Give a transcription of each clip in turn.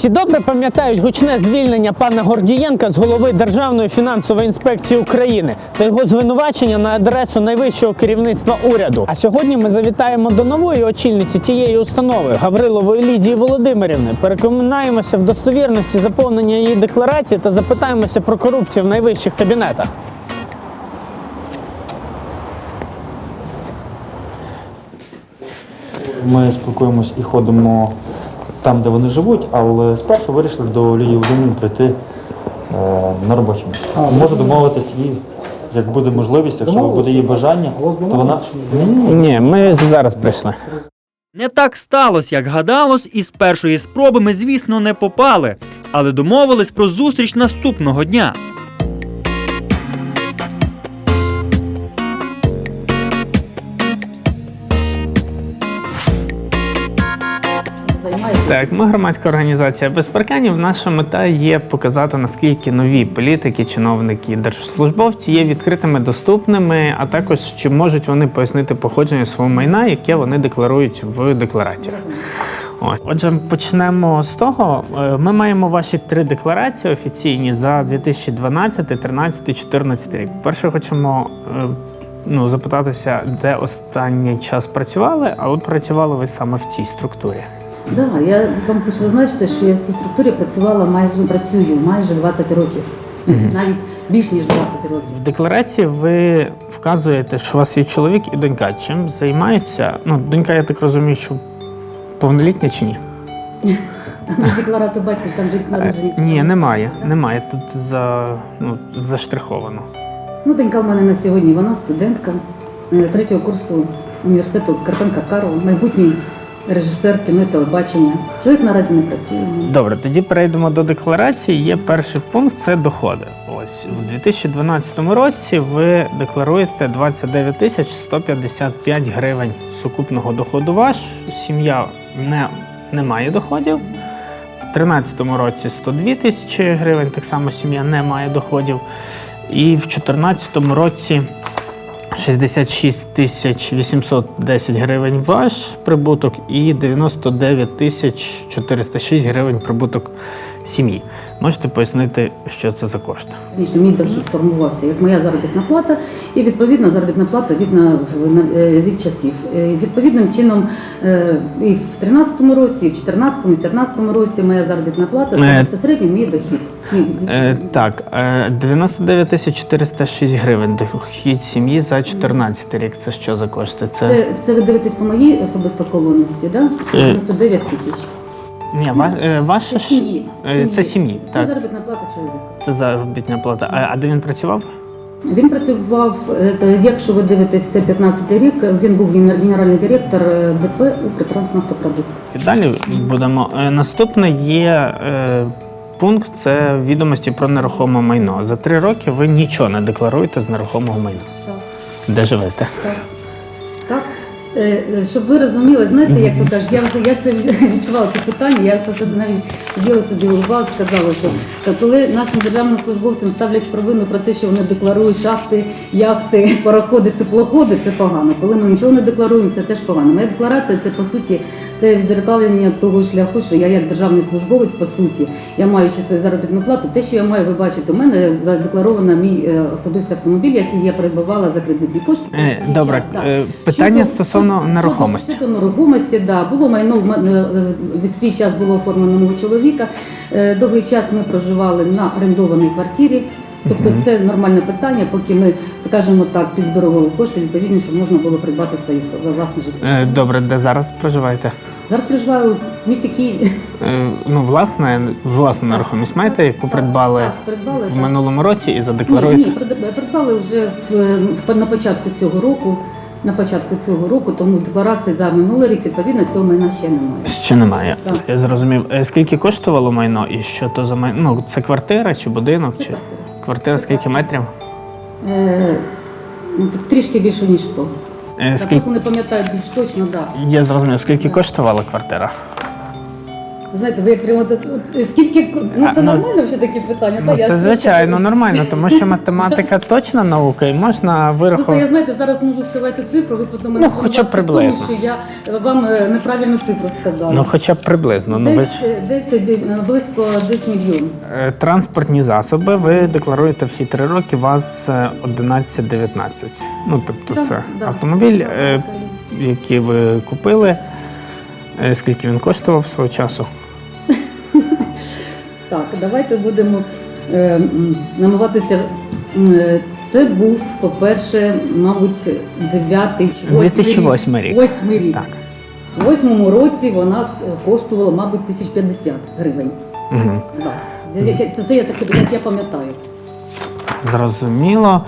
Всі добре пам'ятають гучне звільнення пана Гордієнка з голови Державної фінансової інспекції України та його звинувачення на адресу найвищого керівництва уряду. А сьогодні ми завітаємо до нової очільниці тієї установи Гаврилової Лідії Володимирівни. Переконаємося в достовірності заповнення її декларації та запитаємося про корупцію в найвищих кабінетах. Ми спілкуємось і ходимо там, де вони живуть, але спершу вирішили до Лілії Володимирівни прийти е, на робоче місце. Можу домовитись їй, як буде можливість, якщо буде її бажання, то вона. Ні, ми зараз прийшли. Не так сталося, як гадалось, і з першої спроби ми, звісно, не попали, але домовились про зустріч наступного дня. Так, ми громадська організація без парканів. Наша мета є показати, наскільки нові політики, чиновники, держслужбовці є відкритими, доступними, а також чи можуть вони пояснити походження свого майна, яке вони декларують в деклараціях. Отже, почнемо з того. Е, Ми маємо ваші три декларації офіційні за 2012, 13, 14 рік. Перше, хочемо е, ну, запитатися, де останній час працювали, а от працювали ви саме в цій структурі. Да, я вам хочу зазначити, що я в цій структурі працювала майже працюю майже 20 років, навіть більш ніж 20 років. В декларації ви вказуєте, що у вас є чоловік і донька. Чим займаються? Ну, донька, я так розумію, що повнолітня чи ні? Ви ж декларацію бачите, там же рік народження. Е, Ні, немає. Немає. Тут за, ну, заштриховано. Ну, донька в мене на сьогодні, вона студентка е, третього курсу університету Карпенка Карова, майбутній режисер кіно і телебачення. Чоловік наразі не працює. Добре, тоді перейдемо до декларації. Є перший пункт це доходи. Ось в 2012 році ви декларуєте 29 тисяч 155 гривень сукупного доходу. Ваш сім'я не, не має доходів. В 2013 році 102 тисячі гривень, так само сім'я не має доходів. І в 2014 році 66 тисяч 810 гривень ваш прибуток і 99 тисяч 406 гривень прибуток сім'ї. Можете пояснити, що це за кошти? Звісно, мій дохід формувався як моя заробітна плата, і відповідно заробітна плата від, е, від часів. Е, Відповідним чином е, і в 13-му році, і в 14-му, і 15-му році моя заробітна плата це безпосередньо мій дохід. Так, е, 99 тисяч 406 гривень дохід сім'ї за 14 рік. Це що за кошти? Це, Це, це ви дивитесь по моїй особисто колонності, да? Е. 99 тисяч. Ні, ва, е, Це ж- сім'ї. е, Це сім'ї. Це Так, заробітна плата чоловіка. це заробітна плата. А, а де він працював? Він працював, е, це, якщо ви дивитесь, це 15 рік, він був генер- генеральний директор е, ДП «Укртранснафтопродукт». Далі будемо. Е, Наступне є е, пункт це відомості про нерухоме майно. За три роки ви нічого не декларуєте з нерухомого майна. Так. Де живете? Так. Так. Е, е, Щоб ви розуміли, знаєте, як то кажуть, я, вже- я це відчувала це питання, я про це навіть сиділа собі улыбалась, сказала, що коли нашим державним службовцям ставлять провину про те, що вони декларують шахти, яхти, пароходи, теплоходи, це погано. Коли ми нічого не декларуємо, це теж погано. Моя декларація це по суті те відзеркалення того шляху, що я як державний службовець, по суті, я маючи свою заробітну плату, те, що я маю, ви бачите, у мене задекларовано мій е, особистий автомобіль, який я придбавала за кредитні кошти. Е, добре, е, питання стосовно щодо- нерухомості. Щодо нерухомості, да, було майно в е, свій час було оформлено мого чоловіка. Е, Довгий час ми проживали на орендованій квартирі. Тобто це нормальне питання, поки ми, скажімо так, підзбирували кошти, відповідно, щоб можна було придбати своє власне житло. Е, Добре, де зараз проживаєте? Зараз проживаю в місті Києві. Ну, власне, власну нерухомість маєте, яку придбали так, придбали, в минулому році і Ні, задекларуєте? ні, прид- придбали вже в, в- на початку цього року. На початку цього року, тому декларації за минулий рік відповідно цього майна ще немає. Ще немає. Так. Я зрозумів. Е, Скільки коштувало майно і що то за майно? Ну, це квартира чи будинок? Це чи квартира. квартира скільки метрів? Е, ну, трішки більше, ніж 100. Е, Я Скільки просто не пам'ятаю більш точно, так. я зрозумів, скільки коштувала квартира? Ви знаєте, ви як прямо тут скільки ну А, це ну, нормально вже такі питання. Ну, Та, я це звичайно нормально, тому що математика точна наука і можна Просто я вирахувати. знаєте, зараз можу сказати цифру, ви потім мене Ну, хоча б звинуватите в приблизно. Тому, що я е, вам е, неправильну цифру сказала. Ну, хоча б приблизно. Ну, ви десь, ж е, десь е, близько десь мільйон. е, транспортні засоби ви декларуєте всі три роки, вас е, 11-19. Ну, тобто, Да, це да. автомобіль, е, який ви купили. Е, Скільки він коштував свого часу? Так, давайте будемо е, намагатися. е, Це був, по-перше, мабуть, 9 2008 рік. Восьмий рік. Так. У восьмому році вона коштувала, мабуть, 1050 гривень. Угу. Це, я- це я таке, як я пам'ятаю. Зрозуміло.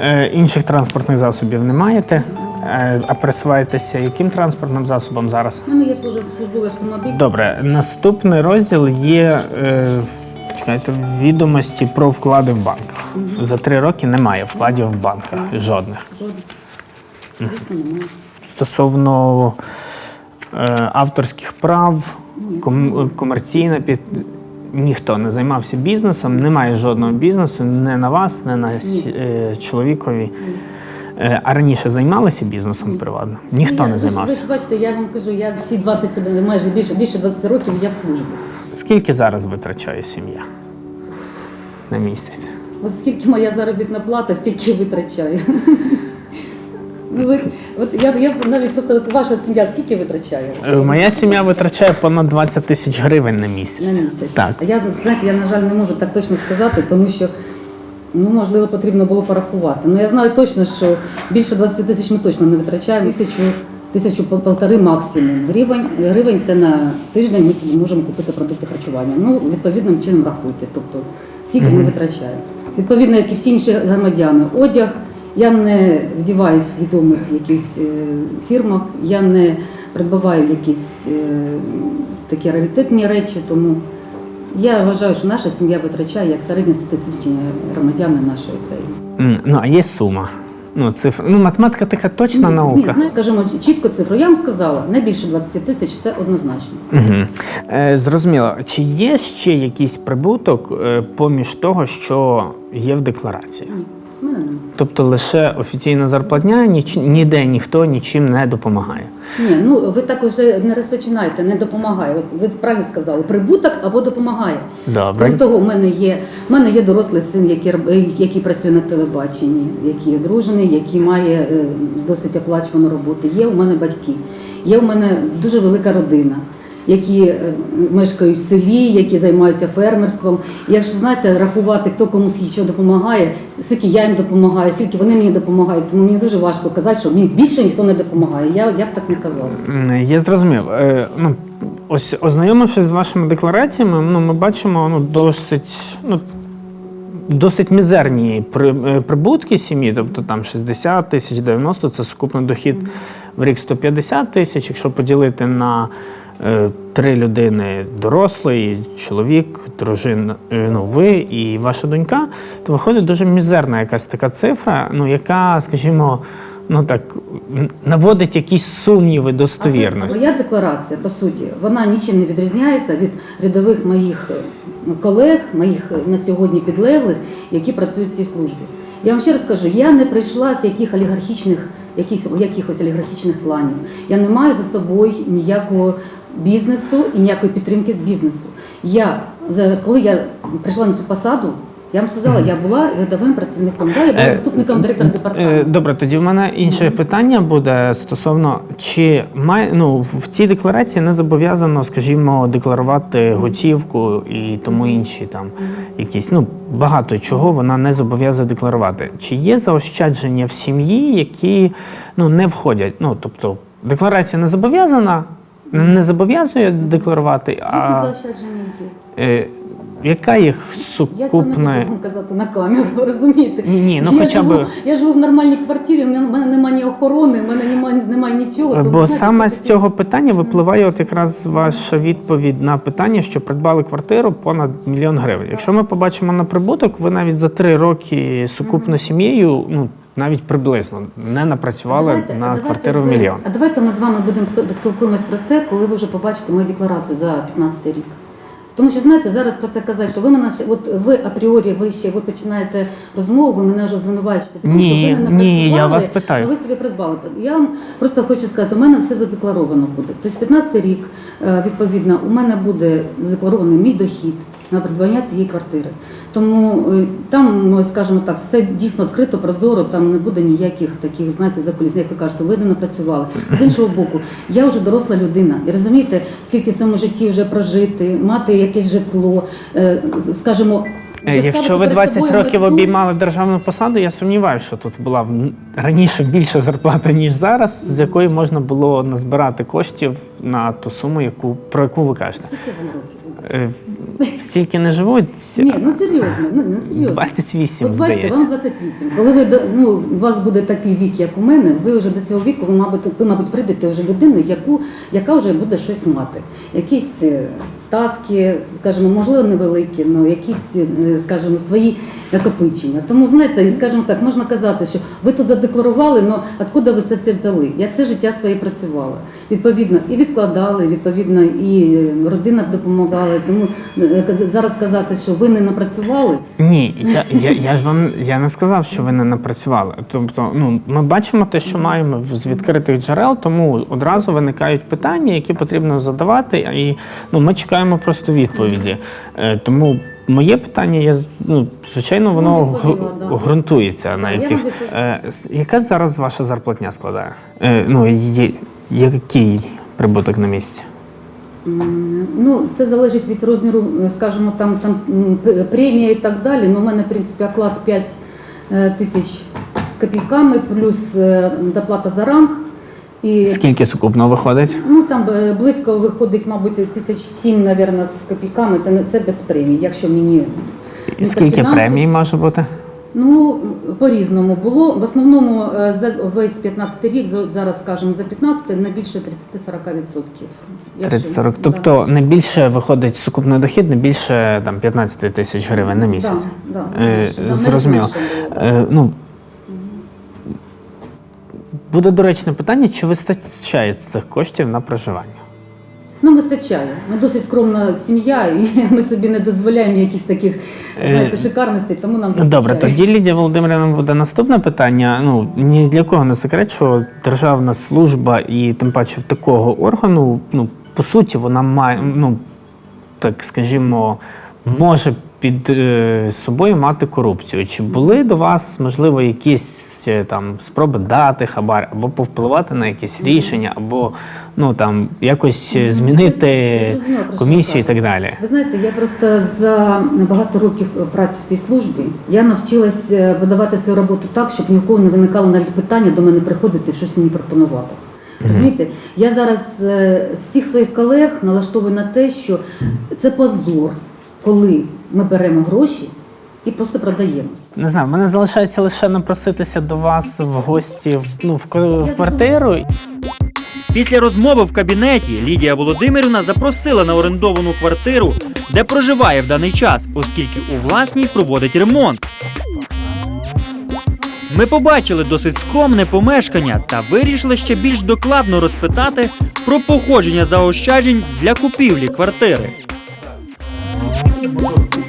Е, інших транспортних засобів не маєте. Е, а пересуваєтеся яким транспортним засобом зараз? У мене є службовий автомобіль. Добре, наступний розділ є е, чекайте, відомості про вклади в банках. За три роки немає вкладів в банках жодних. Жодних. Звісно, немає. Стосовно е, авторських прав, ком, комерційна під. Ніхто не займався бізнесом, немає жодного бізнесу, не на вас, не на с- е, чоловікові. Е, а раніше займалися бізнесом приватним? Ніхто не займався. Ви ж бачите, я вам кажу, я всі 20 себе, майже більше, більше 20 років я в службі. Скільки зараз витрачає сім'я на місяць? От скільки моя заробітна плата, стільки витрачаю. Ну, ви, от я, я навіть просто от ваша сім'я скільки витрачає Е, Моя сім'я витрачає понад 20 тисяч гривень на місяць. на місяць? Так. А я знаєте, я на жаль не можу так точно сказати, тому що ну можливо потрібно було порахувати. Ну я знаю точно, що більше 20 тисяч ми точно не витрачаємо. Тисячу, тисячу по- полтори максимум. Гривень, гривень це на тиждень. Ми собі можемо купити продукти харчування. Ну відповідним чином рахуйте. Тобто скільки ми витрачаємо. Відповідно, як і всі інші громадяни, одяг. Я не вдіваюсь в відомих якихось е, фірмах, я не придбаваю якісь е, такі раритетні речі, тому я вважаю, що наша сім'я витрачає як середньостатистичні громадяни нашої країни. Ну, а є сума. Ну, цифр... Ну, математика така точна Ні, наука. знаєш, скажімо, чітко цифру. Я вам сказала, не більше 20 тисяч це однозначно. Угу. Е, зрозуміло. Чи є ще якийсь прибуток е, поміж того, що є в декларації? Ні, мене немає. Тобто лише офіційна зарплатня, ніч, ніде ніхто нічим не допомагає. Ні, ну ви так уже не розпочинайте, не допомагає. Ви- Ви правильно сказали, прибуток або допомагає. Добре. Крім того, в мене є в мене є дорослий син, який е, який працює на телебаченні, який одружений, який має е, досить оплачувану роботу. Є у мене батьки, є у мене дуже велика родина. Які е, мешкають в селі, які займаються фермерством. І якщо знаєте, рахувати, хто кому скільки що допомагає, скільки я їм допомагаю, скільки вони мені допомагають, тому мені дуже важко казати, що мені більше ніхто не допомагає. Я, я б так не казала. Я зрозумів. Е, ну, ось ознайомившись з вашими деклараціями, ну, ми бачимо ну, досить, ну, досить мізерні е, прибутки сім'ї, тобто там 60 тисяч, 90 це сукупний дохід в рік 150 тисяч. Якщо поділити на три людини дорослий, чоловік, дружина, е, ну, ви і ваша донька, то виходить дуже мізерна якась така цифра, ну, яка, скажімо, ну так наводить якісь сумніви достовірності. Моя декларація, по суті, вона нічим не відрізняється від рядових моїх е, колег, моїх е, на сьогодні підлеглих, які працюють в цій службі. Я вам ще раз кажу, я не прийшла з яких олігархічних, якісь, якихось олігархічних планів. Я не маю за собою ніякого бізнесу і ніякої підтримки з бізнесу. Я коли я прийшла на цю посаду, я вам сказала, я була рядовим працівником. Да, я була Е, заступником директора Е, департаменту. Добре, тоді в мене інше питання буде стосовно чи має ну в цій декларації не зобов'язано, скажімо, декларувати готівку і тому інші там якісь ну багато чого вона не зобов'язує декларувати. Чи є заощадження в сім'ї, які ну не входять? Ну тобто декларація не зобов'язана, не зобов'язує декларувати, а е, яка їх Я цього не буду казати на камеру, розумієте? Ні, ну я хоча живу, б- Я живу в нормальній квартирі, у мене, в мене немає ні охорони, в мене немає, немає нічого. Бо саме з цього питання випливає от якраз ваша відповідь на питання, що придбали квартиру понад мільйон гривень. Якщо ми побачимо на прибуток, ви навіть за три роки сукупно сім'єю ну навіть приблизно не напрацювали Давайте- на давайте квартиру в ви- мільйон. А давайте ми з вами будемо спілкуємось про це, коли ви вже побачите мою декларацію за 15 рік. Тому що знаєте, зараз про це казати, що ви мене ще- от ви апріорі, ви ще ви починаєте розмову, ви мене вже звинувачите в тому, Ні, що ви не ні, я напрацювали, вас питаю. а ви собі придбали. Я вам просто хочу сказати, у мене все задекларовано буде. Тобто 15 рік, е, відповідно, у мене буде задекларований мій дохід на придбання цієї квартири. Тому е, там, ну, скажімо так, все дійсно відкрито, прозоро, там не буде ніяких таких, знаєте, закуліс, як ви кажете, ви не напрацювали. З іншого боку, я вже доросла людина. І розумієте, скільки в своєму житті вже прожити, мати якесь житло, е, скажімо. Е, Якщо ви перед 20 років обіймали державну посаду, я сумніваюся, що тут була раніше більша зарплата, ніж зараз, з якої можна було назбирати коштів на ту суму, яку про яку ви кажете. Скільки вам років? Стільки не живуть. Ні, ну серйозно, ну не серйозно. 28, От бачите, здається. вам 28. Коли ви до- ну, у вас буде такий вік, як у мене, ви вже до цього віку, ви, мабуть, ви, мабуть, прийдете вже людиною, яку, яка вже буде щось мати. Якісь е, статки, скажімо, можливо, невеликі, але якісь, е, скажімо, свої накопичення. Тому, знаєте, скажімо так, можна казати, що ви тут задекларували, але откуда ви це все взяли? Я все життя своє працювала. Відповідно, і відкладали, відповідно, і е, родина допомагала. Тому е, зараз казати, що ви не напрацювали. Ні, я, я, я ж вам я не сказав, що ви не напрацювали. Тобто, ну ми бачимо те, що маємо з відкритих джерел, тому одразу виникають питання, які потрібно задавати, і ну ми чекаємо просто відповіді. Е, тому. Моє питання, я ну, звичайно, воно Ну, ґрунтується на я вам якихось. відповіла. Е, яка зараз ваша зарплатня складає? Е, ну, є, який прибуток на місці? Ну, все залежить від розміру, е, скажімо, там, там премія і так далі. Ну, у мене, в принципі, оклад 5 е, тисяч з копійками, плюс е, доплата за ранг. І Скільки сукупно виходить? ну, там близько виходить, мабуть, тисяч сім, мабуть, з копійками. Це, це без премії, якщо мені... Скільки фінансово. премій може бути? Ну, по-різному було. В основному е, за весь 15 рік, за- зараз скажемо за 15, не більше 30-40%. 30-40. да. Тобто не більше виходить сукупний дохід, не більше там 15 тисяч гривень на місяць. Да, да, Е. Зрозуміло. було. Е, ну, буде доречне питання, чи вистачає цих коштів на проживання? Нам вистачає. Ми досить скромна сім'я, і ми собі не дозволяємо якісь таких знаєте, шикарностей, тому нам вистачає. Е, Добре, тоді Лідія Володимирівна буде наступне питання. Ну ні для кого не секрет, що державна служба і тим паче в такого органу, ну по суті, вона має, ну так скажімо, може під е, собою мати корупцію. Чи були до вас, можливо, якісь е, там спроби дати хабар або повпливати на якісь рішення, або ну там якось е, змінити комісію і так далі? Ви знаєте, я просто за багато років праці в цій службі я навчилась подавати свою роботу так, щоб ні у кого не виникало навіть питання до мене приходити і щось мені пропонувати. Розумієте, я зараз з всіх своїх колег налаштовую на те, що це позор, коли ми беремо гроші і просто продаємось. Не знаю, в мене залишається лише напроситися до вас в гості ну, в, в квартиру. Після розмови в кабінеті Лідія Володимирівна запросила на орендовану квартиру, де проживає в даний час, оскільки у власній проводить ремонт. Ми побачили досить скромне помешкання та вирішили ще більш докладно розпитати про походження заощаджень для купівлі квартири.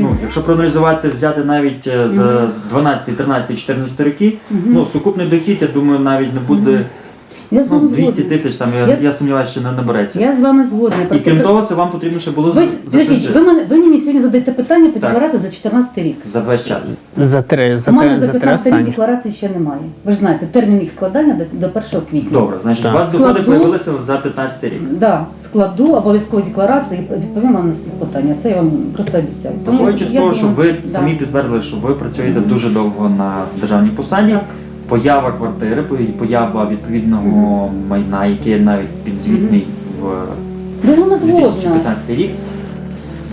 Ну, якщо проаналізувати, взяти навіть е, за 12, 13, 14 роки, ну сукупний дохід, я думаю, навіть не буде Я з ну, 200 згодна. тисяч, там я, Я- я сумніваюся, що не набереться. Я з вами згодна. І крім того, це вам потрібно ще було ви, засаджити ви, мене, ви мені сьогодні задаєте питання по Так. декларації за 14 рік. за весь час. За три, за У мене три, за за три 15 рік останні. декларації ще немає. Ви ж знаєте, термін їх складання до, до 1 квітня. Добре, значить, Так. у вас доходи Складу. появилися за 15 рік. Да, складу обов'язково декларацію і відповім вам на всі питання. Це я вам просто обіцяю. З я того, що думаю, ви да. самі підтвердили, що ви працюєте дуже довго на державній посаді. Поява квартири, поява відповідного майна, який навіть підзвітний в Я з вами згодна. 2015 рік.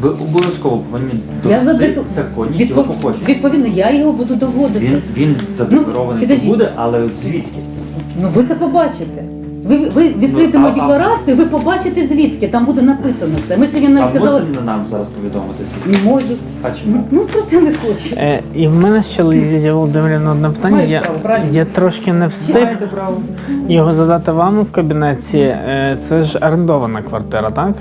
Ви обов'язково повинні довести законність його походження. Відповідно, я його буду доводити. Він, він задекларований ну, буде, але звідки? Ну ви це побачите. Ви, ви відкрите Ну, а- а- декларацію, ви побачите звідки, там буде написано все. Ми сьогодні А навіть казали, можете нам зараз повідомити? не можу. А чому? Ну просто не хочу. Е, і в мене ще Лідія Володимирівна одне питання. Маєш Я, право, правильно? я трошки не встиг право. його задати вам в кабінеті. Е, Це ж орендована квартира, так?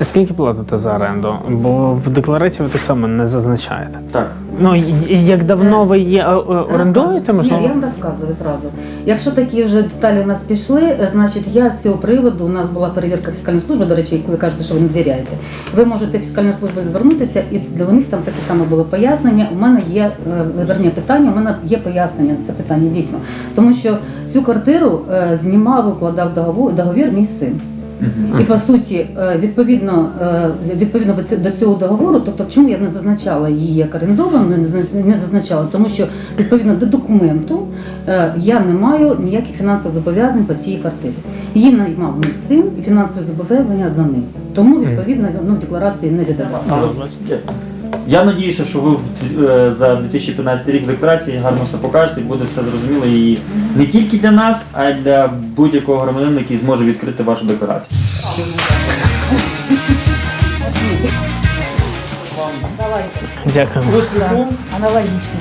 А скільки платите за оренду? Бо в декларації ви так само не зазначаєте. Так. Ну і- як давно ви її е, е, орендуєте? Ні, Можливо? я вам розказую зразу. Якщо такі вже деталі у нас пішли, е, значить я з цього приводу у нас була перевірка фіскальної служби, до речі, яку ви кажете, що ви не довіряєте. Ви можете в фіскальну службу звернутися, і для них там таке саме було пояснення. У мене є е, верні питання, у мене є пояснення на це питання дійсно. Тому що цю квартиру е, знімав, укладав договор, договір мій син. І по суті, е, відповідно, е, відповідно до цього- договору, тобто чому я не зазначала її як орендовану, не зазначала, тому що відповідно до документу е, я не маю ніяких фінансових зобов'язань по цій квартирі. Її наймав мій син і фінансові зобов'язання за ним. Тому відповідно ну, в декларації не віддавав. Я надіюся, що ви в- е, за 2015 рік в декларації гарно все покажете буде все зрозуміло і не тільки для нас, а й для будь-якого громадянина, який зможе відкрити вашу декларацію. Дякую. Успіху! Аналогічно.